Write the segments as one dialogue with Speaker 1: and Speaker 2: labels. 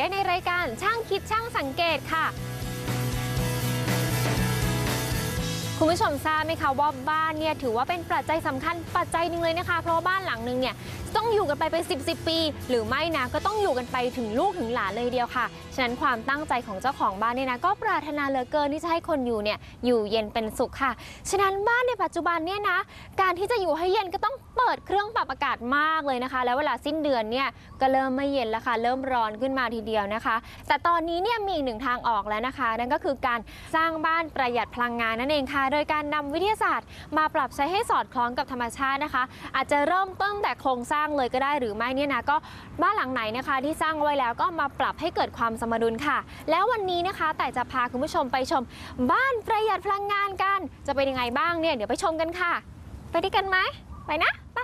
Speaker 1: ได้ในรายการช่างคิดช่างสังเกต
Speaker 2: ค่ะ คุณผู้ชมทราบไหมคะว่าบ้านเนี่ยถือว่าเป็นปัจจัยสำคัญปัจจัยหนึ่งเลยนะคะ เพราะบ้านหลังหนึ่งเนี่ย ต้องอยู่กันไปเป็น 10บสปี หรือไม่นะก็ต้องอยู่กันไปถึงลูกถึงหลานเลยเดียวค่ะ ฉะนั้นความตั้งใจของเจ้าของบ้านเนี่ยนะก็ปรารถนาเหลือเกินที่จะให้คนอยู่เนี่ยอยู่เย็นเป็นสุขค่ะ ฉะนั้นบ้านในปัจจุบันเนี่ยนะ การที่จะอยู่ให้เย็นก็ต้องเปิดเครื่องปรับอากาศมากเลยนะคะ แล้วเวลาสิ้นเดือนเนี่ยก็เริ่มไม่เย็นแล้วค่ะ เริ่มร้อนขึ้นมาทีเดียวนะคะ แต่ตอนนี้เนี่ยมีอีกหนึ่งทางออกแล้วนะคะ นั่นก็คือการสร้างบ้านประหยัดพลังงานนั่นเองค่ะ โดยการนำวิทยาศาสตร์ มาปรับใช้ให้สอดคล้องกับธรรมชาตินะคะ อาจจะเริ่มต้นแต่โครงสร้างเลยก็ได้หรือไม่เนี่ยนะก็บ้านหลังไหนนะคะที่สร้างไว้แล้วก็มาปรับให้เกิดความสมดุลค่ะ แล้ววันนี้นะคะแต่จะพาคุณผู้ชมไปชม บ้านประหยัดพลังงานกัน จะเป็นยังไงบ้างเนี่ยเดี๋ยวไปชมกันค่ะ ไปด้วยกันไหมไปนะไป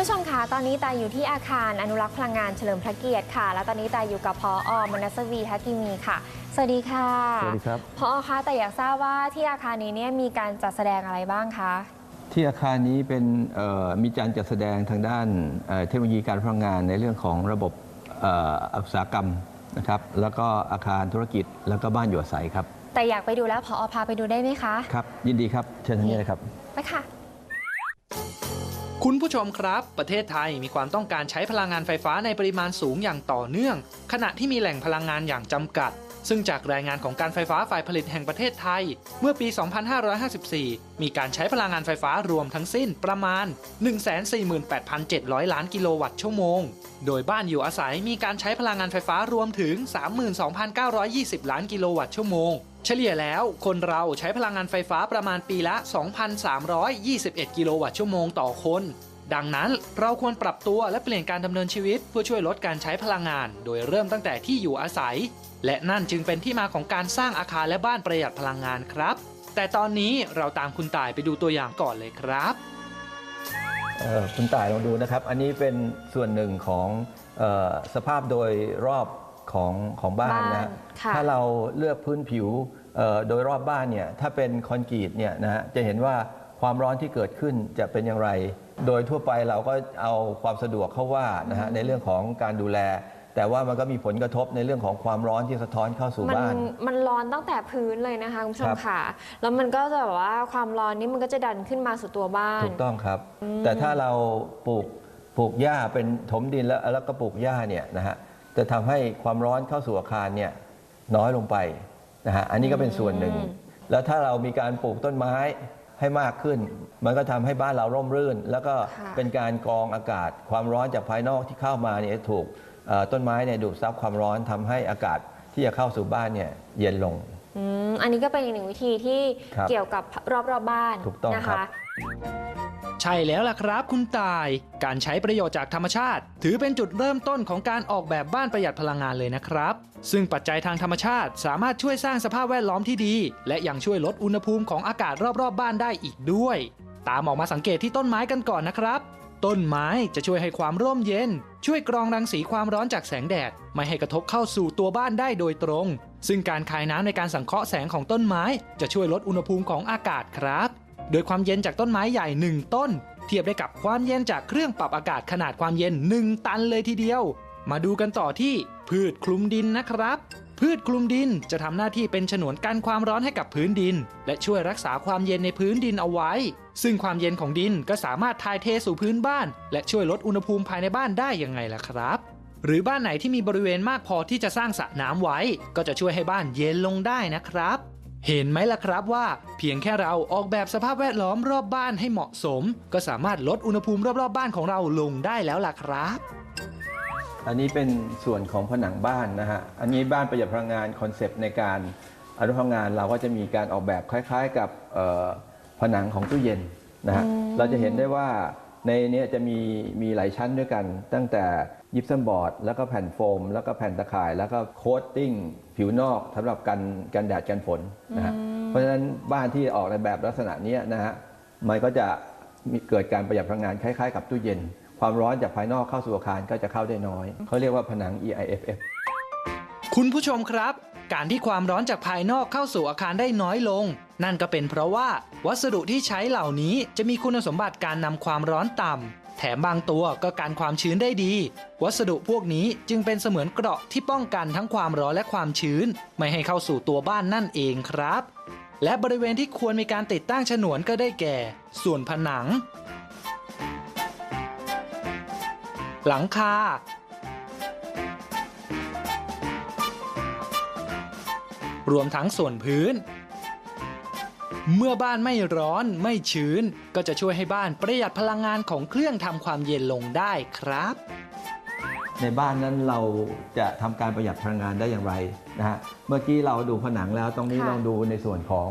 Speaker 2: ผู้ชมคะตอนนี้ตายอยู่ที่อาคารอนุรักษ์พลังงานเฉลิมพระเกียรติค่ะ และตอนนี้ตายอยู่กับพออมนัสวีทักกิมีค่ะ สวัสดีค่ะ
Speaker 3: สวัสดีครับ
Speaker 2: พอคะแต่อยากทราบว่าที่อาคารนี้เนี่ยมีการจัดแสดงอะไรบ้างคะ
Speaker 3: ที่อาคารนี้เป็นเอ่อมีการจัดแสดงทางด้านเอ่อเทคโนโลยีการพลังงานในเรื่องของระบบเอ่ออุตสาหกรรมนะครับ แล้วก็อาคารธุรกิจ แล้วก็บ้านอยู่อาศัยครับ
Speaker 2: แต่อยากไปดูแล้วพอพาไปดูได้ไหมคะ
Speaker 3: ครับ ยินดีครับ เชิญทางนี้เลยครับ
Speaker 2: ไปค่ะ
Speaker 4: คุณผู้ชมครับ ประเทศไทยมีความต้องการใช้พลังงานไฟฟ้าในปริมาณสูงอย่างต่อเนื่อง ขณะที่มีแหล่งพลังงานอย่างจำกัด ซึ่งจากรายงานของการไฟฟ้าฝ่ายผลิตแห่งประเทศไทย เมื่อปี 2554 มีการใช้พลังงานไฟฟ้ารวมทั้งสิ้นประมาณ 148,700 ล้านกิโลวัตต์ชั่วโมง โดยบ้านอยู่อาศัยมีการใช้พลังงานไฟฟ้ารวมถึง 32,920 ล้านกิโลวัตต์ชั่วโมง เฉลี่ยแล้วคนเราใช้พลังงานไฟฟ้าประมาณปีละ 2,321 กิโลวัตต์ชั่วโมงต่อคนดังนั้นเราควรปรับตัวและเปลี่ยนการดำเนินชีวิตเพื่อช่วยลดการใช้พลังงาน โดยเริ่มตั้งแต่ที่อยู่อาศัย และนั่นจึงเป็นที่มาของการสร้างอาคารและบ้านประหยัดพลังงานครับ แต่ตอนนี้เราตามคุณต่ายไปดูตัวอย่างก่อนเลยครับ
Speaker 3: เอ่อคุณต่ายลองดูนะครับ อันนี้เป็นส่วนหนึ่งของเออสภาพโดยรอบของของบ้านนะ
Speaker 2: บ้านค่ะ
Speaker 3: ถ้าเราเลือกพื้นผิวเอ่อโดยรอบบ้านเนี่ยถ้าเป็นคอนกรีตเนี่ยนะฮะจะเห็นว่าความร้อนที่เกิดขึ้นจะเป็นอย่างไร โดยทั่วไปเราก็เอาความสะดวกเข้าว่านะฮะในเรื่องของการดูแล แต่ว่ามันก็มีผลกระทบในเรื่องของความร้อนที่สะท้อนเข้าสู่
Speaker 2: มัน
Speaker 3: บ้าน
Speaker 2: มันร้อนตั้งแต่พื้นเลยนะคะคุณผู้ช
Speaker 3: ค
Speaker 2: ม
Speaker 3: รับ
Speaker 2: ค่ะ แล้วมันก็จะแบบว่าความร้อนนี้มันก็จะดันขึ้นมาสู่ตัวบ้าน
Speaker 3: ถูกต้องครับ แต่ถ้าเราปลูกปลูกหญ้าเป็นถมดินแล้วแล้วก็ปลูกหญ้าเนี่ยนะฮะจะทำให้ความร้อนเข้าสู่อาคารเนี่ยน้อยลงไปนะฮะอันนี้ก็เป็นส่วนหนึ่ง
Speaker 2: อืม
Speaker 3: แล้วถ้าเรามีการปลูกต้นไม้ให้มากขึ้น มันก็ทำให้บ้านเราร่มรื่น แล้วก็เป็นการกรองอากาศ ความร้อนจากภายนอกที่เข้ามาเนี่ยถูกเอ่อ ต้นไม้เนี่ยดูดซับความร้อนทำให้อากาศที่จะเข้าสู่บ้านเนี่ยเย็นลง
Speaker 2: อืมอันนี้ก็เป็นอีกหนึ่งวิธีที่
Speaker 3: ครับ
Speaker 2: เกี่ยวกับรอบๆบบ้าน
Speaker 3: ถูกต้อง
Speaker 2: นะ
Speaker 3: ครั
Speaker 2: คะ
Speaker 3: บ
Speaker 4: ใช่แล้วล่ะครับคุณตาย การใช้ประโยชน์จากธรรมชาติ ถือเป็นจุดเริ่มต้นของการออกแบบบ้านประหยัดพลังงานเลยนะครับ ซึ่งปัจจัยทางธรรมชาติสามารถช่วยสร้างสภาพแวดล้อมที่ดี และยังช่วยลดอุณหภูมิของอากาศรอบๆบบ้านได้อีกด้วย ตามออกมาสังเกตที่ต้นไม้กันก่อนนะครับ ต้นไม้จะช่วยให้ความร่มเย็น ช่วยกรองรังสีความร้อนจากแสงแดด ไม่ให้กระทบเข้าสู่ตัวบ้านได้โดยตรง ซึ่งการคายน้ำในการสังเคราะห์แสงของต้นไม้ จะช่วยลดอุณหภูมิของอากาศครับ โดยความเย็นจากต้นไม้ใหญ่ 1 ต้น เทียบได้กับความเย็นจากเครื่องปรับอากาศขนาดความเย็น 1 ตันเลยทีเดียว มาดูกันต่อที่พืชคลุมดินนะครับ พืชคลุมดินจะทำหน้าที่เป็นฉนวนกันความร้อนให้กับพื้นดิน และช่วยรักษาความเย็นในพื้นดินเอาไว้ ซึ่งความเย็นของดินก็สามารถถ่ายเทสู่พื้นบ้าน และช่วยลดอุณหภูมิภายในบ้านได้ยังไงล่ะครับ หรือบ้านไหนที่มีบริเวณมากพอที่จะสร้างสระน้ำไว้ ก็จะช่วยให้บ้านเย็นลงได้นะครับเห็นไหมล่ะครับว่า เพียงแค่เราออกแบบสภาพแวดล้อมรอบบ้านให้เหมาะสม ก็สามารถลดอุณหภูมิรอบๆบ้านของเราลงได้แล้วล่ะครับ
Speaker 3: อันนี้เป็นส่วนของผนังบ้านนะฮะ อันนี้บ้านประหยัดพลังงานคอนเซปต์ในการอนุพลังงานเราก็จะมีการออกแบบคล้าย ๆ กับเอ่อผนังของตู้เย็นนะฮะ เราจะเห็นได้ว่าในเนี้จะมีมีหลายชั้นด้วยกัน ตั้งแต่ยิปซัมบอร์ด แล้วก็แผ่นโฟม แล้วก็แผ่นตะข่าย แล้วก็โคตติ้งผิวนอกสำหรับกันกันแดดกันฝนนะฮะ เพราะฉะนั้นบ้านที่ออกในแบบลักษณะเนี้ยนะฮะ มันก็จะมีเกิดการประหยัดพลังงานคล้าย ๆ กับตู้เย็น ความร้อนจากภายนอกเข้าสู่อาคารก็จะเข้าได้น้อย เขาเรียกว่าผนัง EIFF
Speaker 4: คุณผู้ชมครับ การที่ความร้อนจากภายนอกเข้าสู่อาคารได้น้อยลง นั่นก็เป็นเพราะว่าวัสดุที่ใช้เหล่านี้จะมีคุณสมบัติการนำความร้อนต่ำแถมบางตัวก็การความชื้นได้ดี วัสดุพวกนี้จึงเป็นเสมือนเกราะที่ป้องกันทั้งความร้อนและความชื้น ไม่ให้เข้าสู่ตัวบ้านนั่นเองครับ และบริเวณที่ควรมีการติดตั้งฉนวนก็ได้แก่ ส่วนผนัง หลังคา รวมทั้งส่วนพื้น เมื่อบ้านไม่ร้อนไม่ชื้น ก็จะช่วยให้บ้านประหยัดพลังงานของเครื่องทำความเย็นลงได้ครับ
Speaker 3: ในบ้านนั้นเราจะทำการประหยัดพลังงานได้อย่างไรนะฮะเมื่อกี้เราดูผนังแล้วตรงนี้
Speaker 2: ค่ะ
Speaker 3: ลองดูในส่วนของ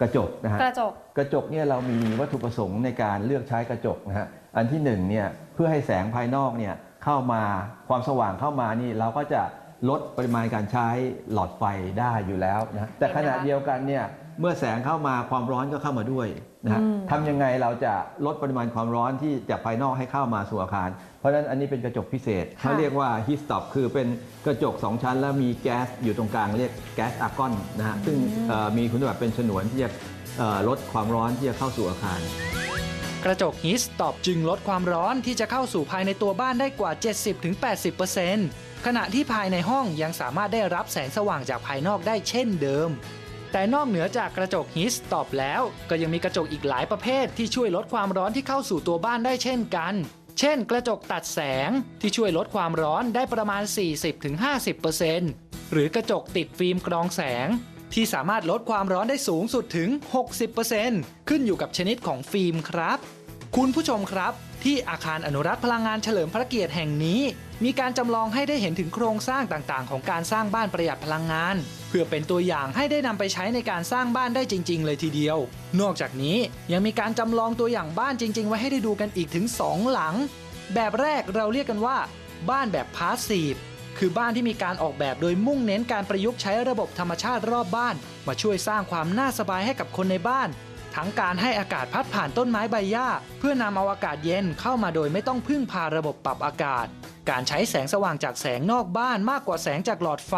Speaker 3: กระจกนะฮะ
Speaker 2: กระจก
Speaker 3: กระจกเนี่ยเรามีวัตถุประสงค์ในการเลือกใช้กระจกนะฮะอันที่หนึ่งเนี่ยเพื่อให้แสงภายนอกเนี่ยเข้ามาความสว่างเข้ามานี่เราก็จะลดปริมาณการใช้หลอดไฟได้อยู่แล้วนะฮะแต่ขณะเดียวกันเนี่ย เมื่อแสงเข้ามาความร้อนก็เข้ามาด้วยนะฮะ
Speaker 2: อืม
Speaker 3: ทำยังไงเราจะลดปริมาณความร้อนที่จากภายนอกให้เข้ามาสู่อาคาร เพราะฉะนั้นอันนี้เป็นกระจกพิเศษเขาเรียกว่า heat stop คือเป็นกระจก 2 ชั้น แล้วมีแก๊สอยู่ตรงกลางเรียกแก๊สอาร์กอนนะฮะซึ่งเอ่อมีคุณสมบัติเป็นฉนวนที่จะเอ่อลดความร้อนที่จะเข้าสู่อาคาร
Speaker 4: กระจกฮีสตอบจึงลดความร้อนที่จะเข้าสู่ภายในตัวบ้านได้กว่า 70-80%ขณะที่ภายในห้องยังสามารถได้รับแสงสว่างจากภายนอกได้เช่นเดิม แต่นอกเหนือจากกระจกฮีสตอบแล้ว ก็ยังมีกระจกอีกหลายประเภทที่ช่วยลดความร้อนที่เข้าสู่ตัวบ้านได้เช่นกัน เช่น กระจกตัดแสงที่ช่วยลดความร้อนได้ประมาณ 40-50%หรือกระจกติดฟิล์มกรองแสง ที่สามารถลดความร้อนได้สูงสุดถึง 60%ขึ้นอยู่กับชนิดของฟิล์มครับ คุณผู้ชมครับ ที่อาคารอนุรักษ์พลังงานเฉลิมพระเกียรติแห่งนี้ มีการจำลองให้ได้เห็นถึงโครงสร้างต่างๆ ของการสร้างบ้านประหยัดพลังงาน เพื่อเป็นตัวอย่างให้ได้นำไปใช้ในการสร้างบ้านได้จริง ๆ เลยทีเดียว นอกจากนี้ยังมีการจำลองตัวอย่างบ้านจริง ๆ ไว้ให้ได้ดูกันอีกถึง 2 หลัง แบบแรกเราเรียกกันว่า บ้านแบบพาสซีฟคือบ้านที่มีการออกแบบโดยมุ่งเน้นการประยุกต์ใช้ระบบธรรมชาติรอบบ้าน มาช่วยสร้างความน่าสบายให้กับคนในบ้าน ทั้งการให้อากาศพัดผ่านต้นไม้ใบหญ้า เพื่อนำเอาอากาศเย็นเข้ามาโดยไม่ต้องพึ่งพาระบบปรับอากาศ การใช้แสงสว่างจากแสงนอกบ้านมากกว่าแสงจากหลอดไฟ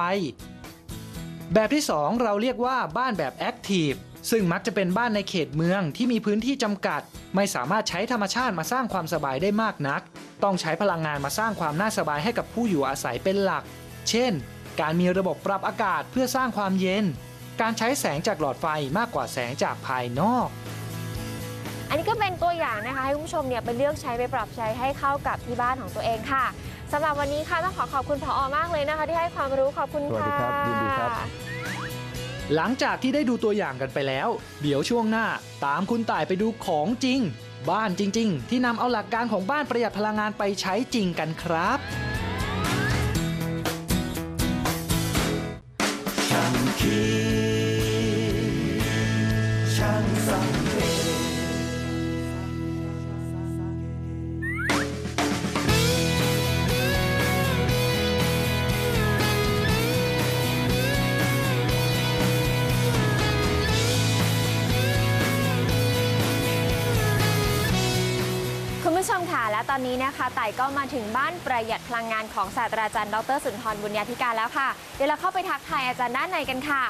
Speaker 4: แบบที่ 2 เราเรียกว่าบ้านแบบแอคทีฟซึ่งมักจะเป็นบ้านในเขตเมืองที่มีพื้นที่จำกัด ไม่สามารถใช้ธรรมชาติมาสร้างความสบายได้มากนัก ต้องใช้พลังงานมาสร้างความน่าสบายให้กับผู้อยู่อาศัยเป็นหลัก เช่น การมีระบบปรับอากาศเพื่อสร้างความเย็น การใช้แสงจากหลอดไฟมากกว่าแสงจากภายนอก
Speaker 2: อันนี้ก็เป็นตัวอย่างนะคะ ให้คุณผู้ชมเนี่ยไปเลือกใช้ไปปรับใช้ให้เข้ากับที่บ้านของตัวเองค่ะสำหรับวันนี้ค่ะต้องขอขอบคุณพออมากเลยนะคะ ที่ให้ความรู้ขอบคุณ
Speaker 3: สวัสดี
Speaker 2: ค่ะ
Speaker 3: ครับยินดีครับ
Speaker 4: หลังจากที่ได้ดูตัวอย่างกันไปแล้ว เดี๋ยวช่วงหน้า ตามคุณต่ายไปดูของจริง บ้านจริง ๆ ที่นำเอาหลักการของบ้านประหยัดพลังงานไปใช้จริงกันครับ
Speaker 1: คีช่างสัง
Speaker 2: ผู้ชมค่ะ และตอนนี้นะคะไต่ก็มาถึงบ้านประหยัดพลังงานของศาสตราจารย์ ดรสุนทรบุญญาธิการแล้วค่ะ เดี๋ยวเราเข้าไปทักทายอาจารย์ด้านในกันค่ะ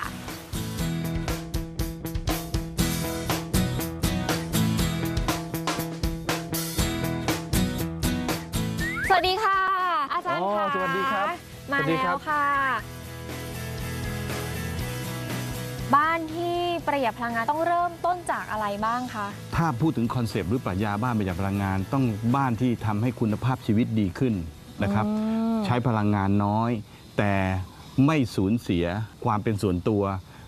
Speaker 2: สวัสดีค่ะ อาจารย์
Speaker 5: อ๋อ
Speaker 2: ค่ะ
Speaker 5: สวัสดีครับ
Speaker 2: มา
Speaker 5: สวัสดีครั
Speaker 2: แล้ว
Speaker 5: บ
Speaker 2: ค่ะ บ้านที่ประหยัดพลังงานต้องเริ่มต้นจากอะไรบ้างคะ
Speaker 5: ถ้าพูดถึงคอนเซปต์หรือปรัชญาบ้านประหยัดพลังงาน ต้องบ้านที่ทำให้คุณภาพชีวิตดีขึ้นนะครับ ใช้พลังงานน้อย แต่ไม่สูญเสียความเป็นส่วนตัว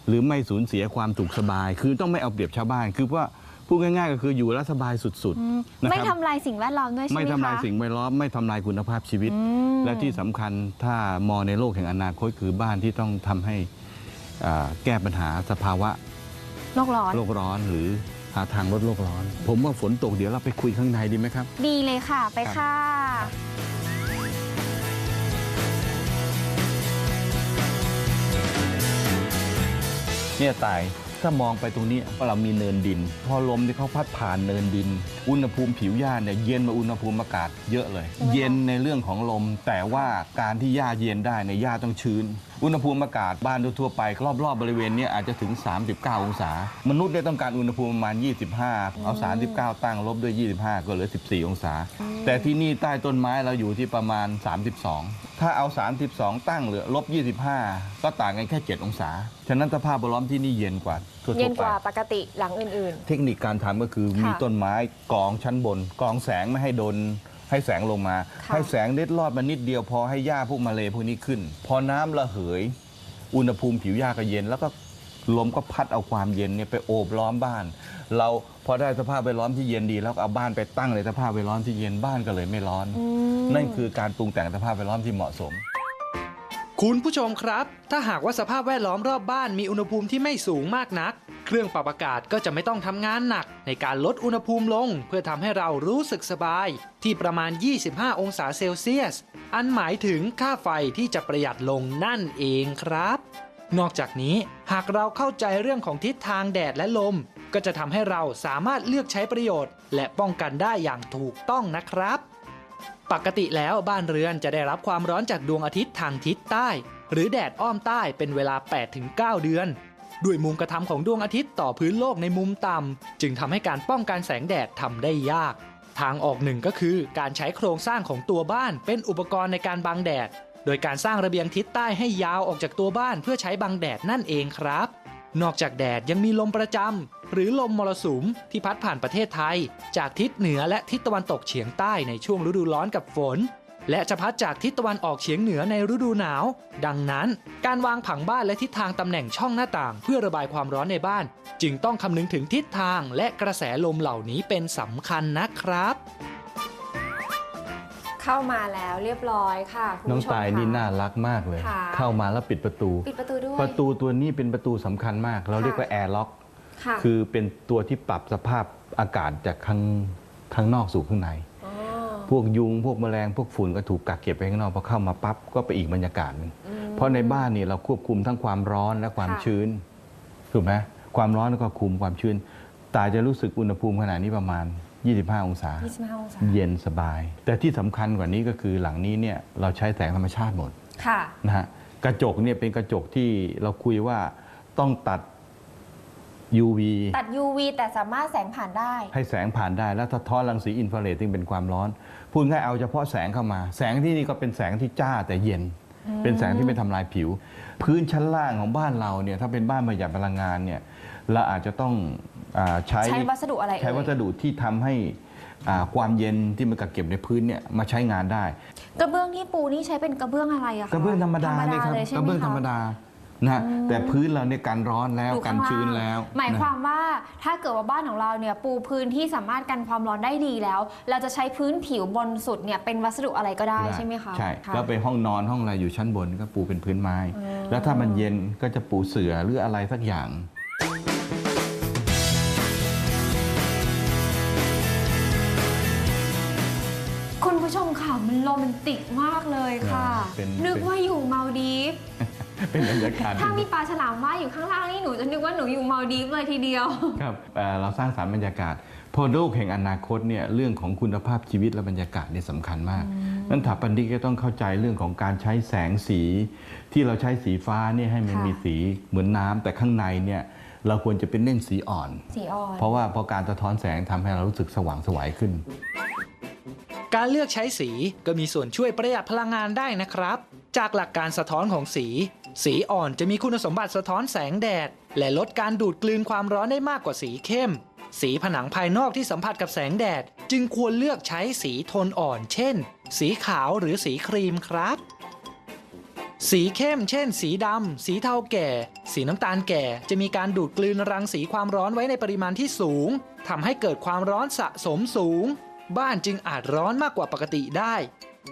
Speaker 5: หรือไม่สูญเสียความถูกสบาย คือต้องไม่เอาเปรียบชาวบ้านคือว่าพูดง่ายๆ ก็คืออยู่แล้วสบายสุดๆนะ
Speaker 2: ไม่
Speaker 5: ครับ
Speaker 2: ทำลายสิ่งแวดล้อมด้วยใช่ไหม
Speaker 5: ไม่
Speaker 2: คะ
Speaker 5: ทำลายสิ่งแวดล้อมไม่ทำลายคุณภาพชีวิต
Speaker 2: อืม
Speaker 5: และที่สำคัญถ้ามองในโลกแห่งอนาคตคือบ้านที่ต้องทำให้อ่า แก้ปัญหาสภาวะ
Speaker 2: โลกร้อน
Speaker 5: โลกร้อนหรือหาทางลดโลกร้อน ผมว่าฝนตกเดี๋ยวเราไปคุยข้างในดีไหมครับ
Speaker 2: ดีเลยค่ะไปค่ะ
Speaker 5: เนี่ยตายถ้ามองไปตรงนี้เรามีเนินดิน พอลมที่เขาพัดผ่านเนินดินอุณหภูมิผิวหญ้าเนี่ยเย็นมาอุณหภูมิอากาศเยอะเลย เย็นในเรื่องของลม แต่ว่าการที่หญ้าเย็นได้ในยหญ้าต้องชื้น อุณหภูมิอากาศบ้านทั่วๆไป รอบๆบริเวณเนี้อาจจะถึง 39 องศา มนุษย์ได้ต้องการอุณหภูมิประมาณ 25 เอา 39 ตั้งลบด้วย 25 ก็เหลือ 14 องศา แต่ที่นี่ใต้ต้นไม้เราอยู่ที่ประมาณ 32 ถ้าเอา 32 ตั้งเหลือลบ 25 ก็ต่างกันแค่ 7 องศา ฉะนั้นสภาพแวดล้อมที่นี่เย็นกว่า ทั่วๆไป
Speaker 2: เย็นกว่าปกติหลังอื่น
Speaker 5: เทคนิคการทำก็คือ
Speaker 2: ค่ะ
Speaker 5: มีต้นไม้กองชั้นบน กองแสงไม่ให้โดน ให้แสงลงมา
Speaker 2: ค่ะ
Speaker 5: ให้แสงเล็ดลอดมานิดเดียวพอให้หญ้าพวกมาเลพวกนี้ขึ้น พอน้ำระเหย อุณหภูมิผิวหญ้าก็เย็น แล้วก็ลมก็พัดเอาความเย็นเนี่ยไปโอบล้อมบ้าน เราพอได้สภาพแวดล้อมที่เย็นดี แล้วก็เอาบ้านไปตั้งในสภาพแวดล้อมที่เย็นบ้านก็เลยไม่ร้อน
Speaker 2: ๆอืม
Speaker 5: นั่นคือการปรุงแต่งสภาพแวดล้อมที่เหมาะสม
Speaker 4: คุณผู้ชมครับ ถ้าหากว่าสภาพแวดล้อมรอบบ้านมีอุณหภูมิที่ไม่สูงมากนัก เครื่องปรับอากาศก็จะไม่ต้องทำงานหนัก ในการลดอุณหภูมิลง เพื่อทำให้เรารู้สึกสบาย ที่ประมาณ 25 องศาเซลเซียส อันหมายถึงค่าไฟที่จะประหยัดลงนั่นเองครับ นอกจากนี้หากเราเข้าใจเรื่องของทิศทางแดดและลม ก็จะทำให้เราสามารถเลือกใช้ประโยชน์ และป้องกันได้อย่างถูกต้องนะครับ ปกติแล้วบ้านเรือนจะได้รับความร้อนจากดวงอาทิตย์ทางทิศใต้ หรือแดดอ้อมใต้เป็นเวลา 8-9 เดือน ด้วยมุมกระทำของดวงอาทิตย์ต่อพื้นโลกในมุมต่ำจึงทำให้การป้องกันแสงแดดทำได้ยาก ทางออกหนึ่งก็คือการใช้โครงสร้างของตัวบ้านเป็นอุปกรณ์ในการบังแดด โดยการสร้างระเบียงทิศใต้ให้ยาวออกจากตัวบ้านเพื่อใช้บังแดดนั่นเองครับ นอกจากแดดยังมีลมประจำ หรือลมมรสุมที่พัดผ่านประเทศไทย จากทิศเหนือและทิศตะวันตกเฉียงใต้ในช่วงฤดูร้อนกับฝน และจะพัดจากทิศตะวันออกเฉียงเหนือในฤดูหนาว ดังนั้น การวางผังบ้านและทิศทางตำแหน่งช่องหน้าต่าง เพื่อระบายความร้อนในบ้าน จึงต้องคำนึงถึงทิศทางและกระแสลมเหล่านี้เป็นสำคัญนะครับ
Speaker 2: เข้ามาแล้วเรียบร้อยค่ะคุณ
Speaker 5: น้อง
Speaker 2: ผู้ชม
Speaker 5: ตาย
Speaker 2: ค่ะ
Speaker 5: นี่น่ารักมากเลย
Speaker 2: ค่ะ
Speaker 5: เข้ามาแล้วปิดประตู
Speaker 2: ปิดประตูด้วย
Speaker 5: ประตูตัวนี้เป็นประตูสำคัญมาก เราเรียกว่าแอร์ล็อก
Speaker 2: ค่ะ
Speaker 5: คือเป็นตัวที่ปรับสภาพอากาศจากข้างข้างนอกสู่ข้างใน
Speaker 2: อ๋อ
Speaker 5: พวกยุงพวกแมลงพวกฝุ่นก็ถูกกักเก็บไปข้างนอกพอเข้ามาปั๊บก็ไปอีกบรรยากาศหนึง
Speaker 2: อืม
Speaker 5: เพราะในบ้านนี่เราควบคุมทั้งความร้อนและความ
Speaker 2: ค่ะ
Speaker 5: ชื้นถูกไหมความร้อนแล้วก็คุมความชื้นตาจะรู้สึกอุณหภูมิขนาดนี้ประมาณ 25 องศา
Speaker 2: 25องศา
Speaker 5: เย็นสบาย แต่ที่สำคัญกว่านี้ก็คือหลังนี้เนี่ยเราใช้แสงธรรมชาติหมด
Speaker 2: ค่ะ
Speaker 5: นะฮะกระจกเนี่ยเป็นกระจกที่เราคุยว่าต้องตัด UV
Speaker 2: ตัด UV แต่สามารถแสงผ่านได้
Speaker 5: ให้แสงผ่านได้แล้วสะท้อนรังสีอินฟราเรดซึ่งเป็นความร้อน พูดง่ายเอาเฉพาะแสงเข้ามา แสงที่นี่ก็เป็นแสงที่จ้าแต่เย็น เป็นแสงที่ไม่ทำลายผิว พื้นชั้นล่างของบ้านเราเนี่ยถ้าเป็นบ้านประหยัดพลังงานเนี่ยเราอาจจะต้องอาใช้
Speaker 2: ใช้วัสดุอะไรเอ่ย
Speaker 5: ใช้วัสดุที่ทำให้อ่าความเย็นที่มันกักเก็บในพื้นเนี่ยมาใช้งานได้
Speaker 2: กระเบื้องที่ปูนี่ใช้เป็นกระเบื้องอะไรอะคะ
Speaker 5: กระเบื้องธรรมดาเนี่ยครับ
Speaker 2: เลยใช่
Speaker 5: ก
Speaker 2: ไหม
Speaker 5: ระเบื้อง
Speaker 2: คะ
Speaker 5: ธรรมดา นะฮะแต่พื้นเราเนี่ยกันร้อนแล้ว
Speaker 2: อยู่
Speaker 5: กั
Speaker 2: ข้านงล่าง
Speaker 5: ชื้นแล้ว
Speaker 2: หมาย
Speaker 5: นะ
Speaker 2: ความว่าถ้าเกิดว่าบ้านของเราเนี่ยปูพื้นที่สามารถกันความร้อนได้ดีแล้ว เราจะใช้พื้นผิวบนสุดเนี่ยเป็นวัสดุอะไรก็ได้ใช่ไหมคะ
Speaker 5: ใช่
Speaker 2: ค่ะ
Speaker 5: แล้วไปห้องนอนห้องอะไรอยู่ชั้นบนก็ปูเป็นพื้นไม้
Speaker 2: อืม
Speaker 5: แล้วถ้ามันเย็นก็จะปูเสื่อหรืออะไรสักอย่าง
Speaker 2: คุณผู้ชมค่ะมันโรแมนติกมากเลยค่ะ
Speaker 5: เป็น
Speaker 2: นึกว่าอยู่มาลดีฟ
Speaker 5: เป็นบรรยากาศ
Speaker 2: ถ้ามีปลาฉลามว่ายอยู่ข้างล่างนี่หนูจะนึกว่าหนูอยู่มาลดีฟเลยทีเดียว
Speaker 5: ครับเอ่อเราสร้างสรรค์บรรยากาศพอโลกแห่งอนาคตเนี่ยเรื่องของคุณภาพชีวิตและบรรยากาศเนี่ยสำคัญมาก นั้นถาปันดิก็ต้องเข้าใจเรื่องของการใช้แสงสี ที่เราใช้สีฟ้าเนี่ยให้มัน
Speaker 2: ค่ะ
Speaker 5: มีสีเหมือนน้ำแต่ข้างในเนี่ยเราควรจะเป็นเล่นสีอ่อน
Speaker 2: สีอ่อน
Speaker 5: เพราะว่าพอการสะท้อนแสงทำให้เรารู้สึกสว่างไสวยขึ้น
Speaker 4: การเลือกใช้สีก็มีส่วนช่วยประหยัดพลังงานได้นะครับ จากหลักการสะท้อนของสี สีอ่อนจะมีคุณสมบัติสะท้อนแสงแดด และลดการดูดกลืนความร้อนได้มากกว่าสีเข้ม สีผนังภายนอกที่สัมผัสกับแสงแดด จึงควรเลือกใช้สีโทนอ่อน เช่น สีขาวหรือสีครีมครับ สีเข้ม เช่น สีดำ สีเทาแก่ สีน้ำตาลแก่ จะมีการดูดกลืนรังสีความร้อนไว้ในปริมาณที่สูงทำให้เกิดความร้อนสะสมสูง บ้านจึงอาจร้อนมากกว่าปกติได้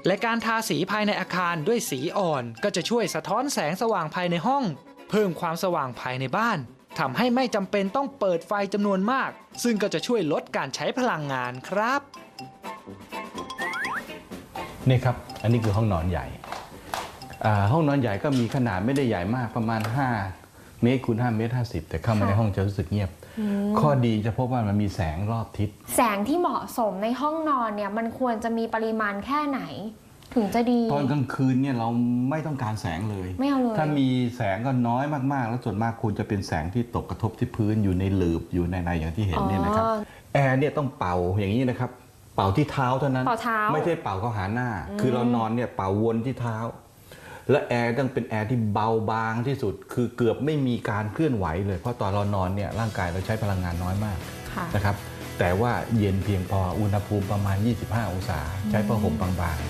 Speaker 4: และการทาสีภายในอาคารด้วยสีอ่อนก็จะช่วยสะท้อนแสงสว่างภายในห้อง เพิ่มความสว่างภายในบ้านทำให้ไม่จำเป็นต้องเปิดไฟจำนวนมาก ซึ่งก็จะช่วยลดการใช้พลังงานครับ
Speaker 5: นี่ครับ อันนี้คือห้องนอนใหญ่ ห้องนอนใหญ่ก็มีขนาดไม่ได้ใหญ่มากประมาณ 5 เมตรคูณ5เมตร50 แต่เข้ามาในห้องจะรู้สึกเงียบ ข้อดีจะพบว่ามันมีแสงรอบทิศ
Speaker 2: แสงที่เหมาะสมในห้องนอนเนี่ยมันควรจะมีปริมาณแค่ไหน ถึงจะดี
Speaker 5: ตอนกลางคืนเนี่ยเราไม่ต้องการแสงเลย
Speaker 2: ไม่เอาเลย
Speaker 5: ถ้ามีแสงก็น้อยมากๆ แล้วส่วนมากควรจะเป็นแสงที่ตกกระทบที่พื้นอยู่ในหลืบอยู่ในในอย่างที่เห็นเนี่ยนะครับ
Speaker 2: อ๋อ
Speaker 5: แอร์เนี่ยต้องเป่าอย่างนี้นะครับ เป่าที่เท้าเท่านั้น
Speaker 2: เป่าเท้า
Speaker 5: ไม่ใช่เป่าเข้าหาหน้า คือเรานอนเนี่ยเป่าวนที่เท้า และแอร์ต้องเป็นแอร์ที่เบาบางที่สุด คือเกือบไม่มีการเคลื่อนไหวเลย เพราะตอนเรานอนเนี่ยร่างกายเราใช้พลังงานน้อยมาก
Speaker 2: ค่ะ
Speaker 5: นะครับ แต่ว่าเย็นเพียงพออุณหภูมิประมาณ 25 องศา ใช้ผ้าห่มบางๆ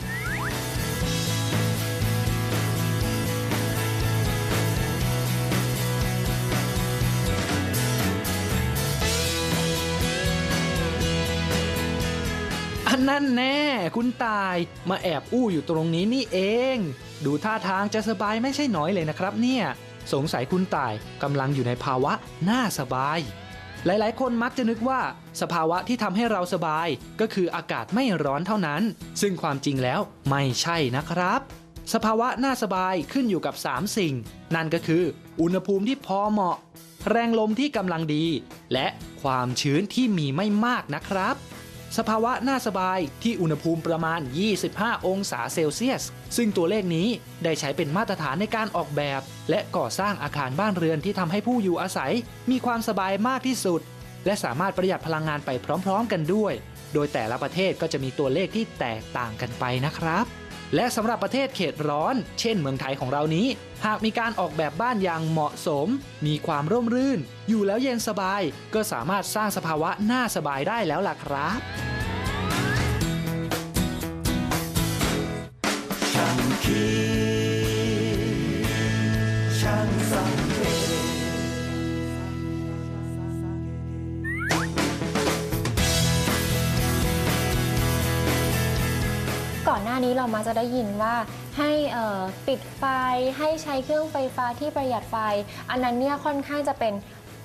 Speaker 4: อันนั้นแน่ คุณตายมาแอบอู้อยู่ตรงนี้นี่เอง ดูท่าทางจะสบายไม่ใช่น้อยเลยนะครับเนี่ย สงสัยคุณตายกำลังอยู่ในภาวะน่าสบาย หลายๆ คนมักจะนึกว่า สภาวะที่ทำให้เราสบาย ก็คืออากาศไม่ร้อนเท่านั้น ซึ่งความจริงแล้วไม่ใช่นะครับ สภาวะน่าสบายขึ้นอยู่กับ 3 สิ่ง นั่นก็คือ อุณหภูมิที่พอเหมาะ แรงลมที่กำลังดี และความชื้นที่มีไม่มากนะครับ สภาวะน่าสบายที่อุณหภูมิประมาณ 25 องศาเซลเซียส ซึ่งตัวเลขนี้ได้ใช้เป็นมาตรฐานในการออกแบบ และก่อสร้างอาคารบ้านเรือนที่ทำให้ผู้อยู่อาศัย มีความสบายมากที่สุด และสามารถประหยัดพลังงานไปพร้อม ๆ กันด้วย โดยแต่ละประเทศก็จะมีตัวเลขที่แตกต่างกันไปนะครับ และสำหรับประเทศเขตร้อน เช่นเมืองไทยของเรานี้ หากมีการออกแบบบ้านอย่างเหมาะสม มีความร่มรื่น อยู่แล้วเย็นสบาย ก็สามารถสร้างสภาวะน่าสบายได้แล้วล่ะครับ
Speaker 1: ช่างคิดช่างสัง
Speaker 2: อนหน้านี้เรามาจะได้ยินว่าให้เอ่อปิดไฟให้ใช้เครื่องไฟฟ้าที่ประหยัดไฟ อันนั้นเนี่ยค่อนข้างจะเป็น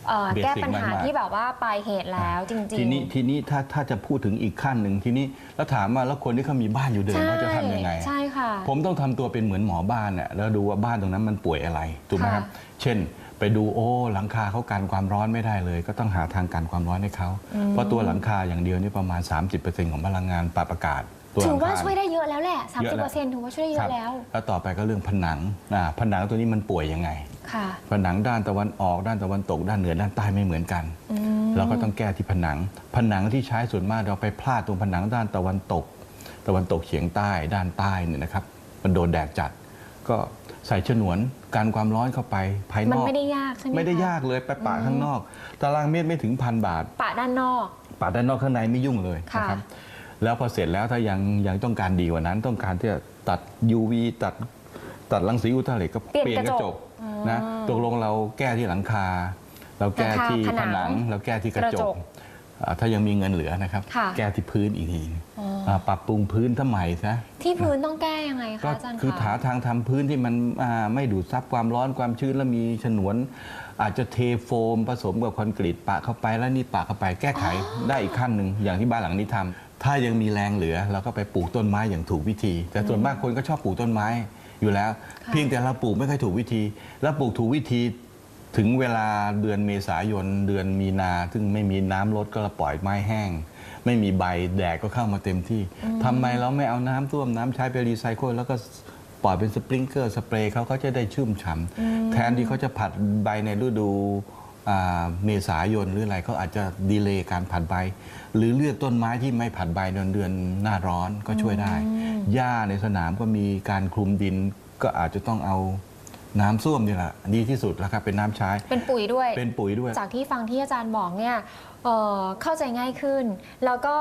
Speaker 2: เอ่อ
Speaker 5: Basic
Speaker 2: แก้ปัญหามา
Speaker 5: กๆ
Speaker 2: ที่แบบว่าปลายเหตุแล้วจริงๆ
Speaker 5: ทีนี้ทีนี้ถ้าถ้าจะพูดถึงอีกขั้นหนึ่งทีนี้แล้วถามว่าแล้วคนที่เขามีบ้านอยู่เดิมเขาจะทำยังไง
Speaker 2: ใช่ค่ะ
Speaker 5: ผมต้องทำตัวเป็นเหมือนหมอบ้านน่ะแล้วดูว่าบ้านตรงนั้นมันป่วยอะไรถูกไหมครับ
Speaker 2: ค่ะ
Speaker 5: เช่นไปดูโอ้หลังคาเขากันความร้อนไม่ได้เลย ก็ต้องหาทางกันความร้อนให้เขาเพราะตัวหลังคาอย่างเดียวนี่ประมาณ 30%ของพลังงานปรับอากาศ ตัวห
Speaker 2: ถื
Speaker 5: ลั
Speaker 2: องว่า
Speaker 5: คา
Speaker 2: ช่วยได้เยอะแล้วแหละ
Speaker 5: เยอะแล้ว
Speaker 2: 30%ถือว่าช่วยได้เย
Speaker 5: ครั
Speaker 2: อะ
Speaker 5: บ
Speaker 2: แล้ว
Speaker 5: แล้วต่อไปก็เรื่องผนังอ่าผนังตัวนี้มันป่วยยังไง
Speaker 2: ค่ะ
Speaker 5: ผนังด้านตะวันออกด้านตะวันตกด้านเหนือด้านใต้ไม่เหมือนกัน
Speaker 2: อืม
Speaker 5: เราก็ต้องแก้ที่ผนัง ผนังที่ใช้ส่วนมากเราไปพลาดตรงผนังด้านตะวันตก ตะวันตกเฉียงใต้ด้านใต้เนี่ยนะครับ มันโดนแดดจัด ก็ใส่ฉนวนกันความร้อนเข้าไปภายน
Speaker 2: มัน
Speaker 5: อก
Speaker 2: ไม่ได้ยากใช่ไหม
Speaker 5: ไม่ได้
Speaker 2: คะ
Speaker 5: ยากเลยไปปะข้างนอก ตารางเมตรไม่ถึงพันบาท
Speaker 2: ปะด้านนอก
Speaker 5: ปะด้านนอกข้างในไม่ยุ่งเลย
Speaker 2: ค่ะ
Speaker 5: นะครับ แล้วพอเสร็จแล้วถ้ายังยังต้องการดีกว่านั้น ต้องการที่จะตัด UV ตัดตัดรังสีอุลตราเหล็กก็
Speaker 2: เปลี่ยนกระจก
Speaker 5: นะตกลงเราแก้ที่หลังคา เราแก้
Speaker 2: หลังคา
Speaker 5: ที่
Speaker 2: ผ
Speaker 5: ผ
Speaker 2: นั
Speaker 5: นั
Speaker 2: ง
Speaker 5: งเราแก้ที่กระจ
Speaker 2: กระจ
Speaker 5: ก
Speaker 2: ก
Speaker 5: อ่าถ้ายังมีเงินเหลือนะครับ
Speaker 2: ค่ะ
Speaker 5: แก้ที่พื้นอีกที
Speaker 2: อ๋ออ่า
Speaker 5: ปรับปรุงพื้นทำไมซะ
Speaker 2: ที่พื้นต้องแก้ยังไง
Speaker 5: ก็
Speaker 2: คะอาจารย์
Speaker 5: คือ
Speaker 2: คะ
Speaker 5: หาทางทำพื้นที่มันอ่าไม่ดูดซับความร้อนความชื้นแล้วมีฉนวน อาจจะเทโฟมผสมกับคอนกรีตปะเข้าไปแล้วนี่ปะเข้าไปแก้ไขได้อีกขั้นหนึ่งอย่างที่บ้านหลังนี้ทำถ้ายังมีแรงเหลือเราก็ไปปลูกต้นไม้อย่างถูกวิธี แต่ส่วนมากคนก็ชอบปลูกต้นไม้อยู่แล้ว
Speaker 2: ค่ะ
Speaker 5: เพียงแต่เราปลูกไม่ค่อยถูกวิธี แล้วปลูกถูกวิธีถึงเวลาเดือนเมษายนเดือนมีนา ซึ่งไม่มีน้ำลดก็เราปล่อยไม้แห้ง ไม่มีใบแดดก็เข้ามาเต็มที่ทำไมเราไม่เอาน้ำท่วมน้ำใช้ไปรีไซเคิลแล้วก็ปล่อยเป็นสปริงเกอร์สเปรย์เขาก็จะได้ชุ่มฉ่ำแทนที่เขาจะผัดใบในฤดูอ่าเมษายนหรืออะไรเขาอาจจะดีเลย์การผัดใบ หรือเลือกต้นไม้ที่ไม่ผัดใบเดือนเดือนหน้าร้อนก็ช่วยได้ หญ้าในสนามก็มีการคลุมดินก็อาจจะต้องเอาน้ำส้วมนี่แหละดีที่สุดแล้วครับเป็นน้ำใช้
Speaker 2: เป็นปุ๋ยด้วย
Speaker 5: เป็นปุ๋ยด้วย
Speaker 2: จากที่ฟังที่อาจารย์บอกเนี่ยเอ่อเข้าใจง่ายขึ้น แล้วก็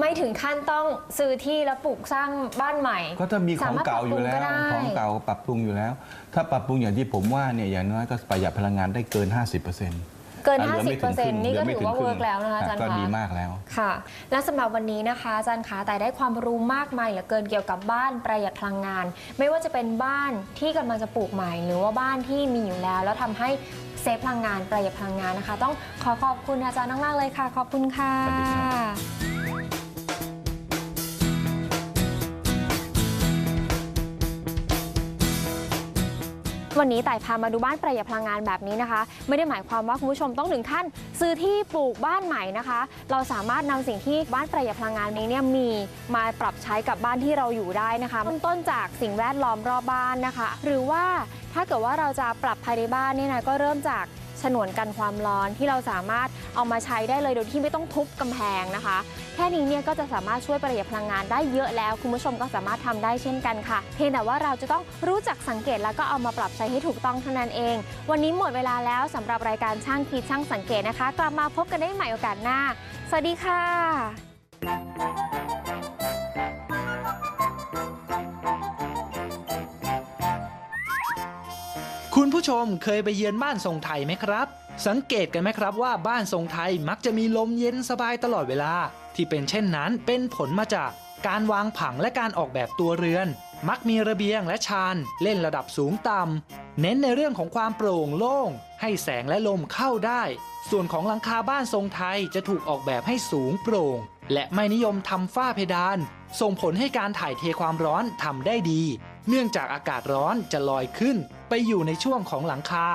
Speaker 2: ไม่ถึงขั้นต้องซื้อที่แล้วปลูกสร้างบ้านใหม่
Speaker 5: ก็จะมีของเก่าอยู่แล้ว
Speaker 2: สมรถปรับปรุงก็ได้
Speaker 5: ของเก่าปรับปรุงอยู่แล้ว ถ้าปรับปรุงอย่างที่ผมว่าเนี่ยอย่างน้อยก็ประหยัดพลังงานได้เกิน 50%
Speaker 2: เกิน
Speaker 5: อะหลือไม่ถึงครึ่ง
Speaker 2: 50%นี่ก็
Speaker 5: หลื
Speaker 2: ถือว่า
Speaker 5: ไม่ถึงครึ่ง
Speaker 2: เวิร์กแล้วนะคะอาจารย์
Speaker 5: ก็
Speaker 2: คะ
Speaker 5: ดีมากแล้ว
Speaker 2: ค่ะ และสำหรับวันนี้นะคะอาจารย์คะแต่ได้ความรู้มากมายเหลือเกินเกี่ยวกับบ้านประหยัดพลังงาน ไม่ว่าจะเป็นบ้านที่กำลังจะปลูกใหม่ หรือว่าบ้านที่มีอยู่แล้ว แล้วทำให้เซฟพลังงานประหยัดพลังงานนะคะ ต้องขอขอบคุณอาจารย์มากๆเลยค่ะ ขอบคุณค่ะ
Speaker 5: สวัสดีครั
Speaker 2: วันนี้ต่พามาดูบ้านประหยัดพลังงานแบบนี้นะคะ ไม่ได้หมายความว่าคุณผู้ชมต้องถึงขั้น ซื้อที่ปลูกบ้านใหม่นะคะ เราสามารถนำสิ่งที่บ้านประหยัดพลังงานนี้เนี่ยมีมาปรับใช้กับบ้านที่เราอยู่ได้นะคะเริ่มต้นจากสิ่งแวดล้อมรอบบ้านนะคะ หรือว่าถ้าเกิดว่าเราจะปรับภายในบ้านเนี่ยนะก็เริ่มจาก ฉนวนกันความร้อนที่เราสามารถเอามาใช้ได้เลยโดยที่ไม่ต้องทุบกำแพงนะคะ แค่นี้เนี่ยก็จะสามารถช่วยประหยัดพลังงานได้เยอะแล้ว คุณผู้ชมก็สามารถทำได้เช่นกันค่ะ เพียงแต่ว่าเราจะต้องรู้จักสังเกตแล้วก็เอามาปรับใช้ให้ถูกต้องเท่านั้นเอง วันนี้หมดเวลาแล้วสำหรับรายการช่างคิดช่างสังเกตนะคะ กลับมาพบกันได้ใหม่โอกาสหน้า สวัสดีค่ะ
Speaker 4: คุณผู้ชมเคยไปเยือนบ้านทรงไทยไหมครับ สังเกตกันไหมครับว่าบ้านทรงไทยมักจะมีลมเย็นสบายตลอดเวลา ที่เป็นเช่นนั้นเป็นผลมาจากการวางผังและการออกแบบตัวเรือน มักมีระเบียงและชานเล่นระดับสูงต่ำเน้นในเรื่องของความโปร่งโล่ง ให้แสงและลมเข้าได้ ส่วนของหลังคาบ้านทรงไทยจะถูกออกแบบให้สูงโปร่ง และไม่นิยมทำฝ้าเพดาน ส่งผลให้การถ่ายเทความร้อนทำได้ดี เนื่องจากอากาศร้อนจะลอยขึ้นไปอยู่ในช่วงของหลังคา